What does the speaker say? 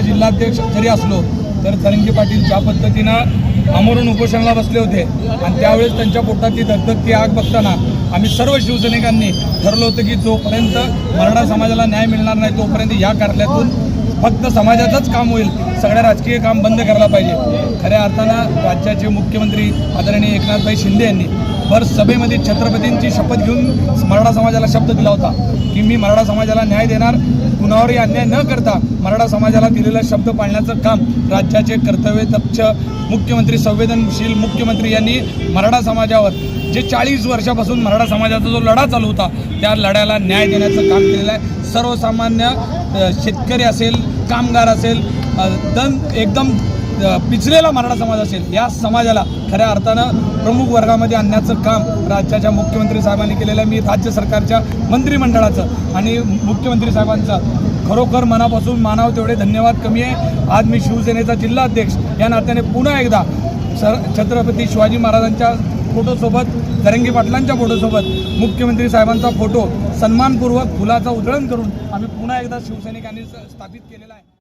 जिल्हाध्यक्ष जरी असलो तर धनंजय पाटील ज्या पद्धतीनं आमरण उपोषणाला बसले होते आणि त्यावेळेस त्यांच्या पोटात ती आग बघताना आम्ही सर्व शिवसैनिकांनी ठरलं होतं की जोपर्यंत मराठा समाजाला न्याय मिळणार नाही तोपर्यंत या कार्यालयातून फक्त समाजाचंच काम होईल. सगळ्या राजकीय काम बंद करायला पाहिजे. खऱ्या अर्थानं राज्याचे मुख्यमंत्री आदरणीय एकनाथभाई शिंदे यांनी भर सभेमध्ये छत्रपतींची शपथ घेऊन मराठा समाजाला शब्द दिला होता की मी मराठा समाजाला न्याय देणार कुणावरही अन्याय न करता मराठा समाजाला दिलेला शब्द पाळण्याचं काम राज्याचे कर्तव्य दक्ष मुख्यमंत्री संवेदनशील मुख्यमंत्री यांनी मराठा समाजावर जे चाळीस वर्षापासून मराठा समाजाचा जो लढा चालू होता त्या लढ्याला न्याय देण्याचं काम केलेलं आहे. सर्वसामान्य शेतकरी असेल कामगार असेल दन एकदम पिचलेला मराठा समाज असेल या समाजाला खऱ्या अर्थानं प्रमुख वर्गामध्ये आणण्याचं काम राज्याच्या मुख्यमंत्री साहेबांनी केलेलं आहे. मी राज्य सरकारच्या मंत्रिमंडळाचं आणि मुख्यमंत्री साहेबांचं खरोखर मनापासून मानाव तेवढे धन्यवाद कमी आहे. आज मी शिवसेनेचा जिल्हाध्यक्ष या नात्याने पुन्हा एकदा सर छत्रपती शिवाजी महाराजांच्या फोटोसोबत तरंगी पाटलांच्या फोटोसोबत मुख्यमंत्री साहेबांचा फोटो सन्मानपूर्वक फुलाचं उधळण करून आम्ही पुन्हा एकदा शिवसैनिकांनी स्थापित केलेला आहे.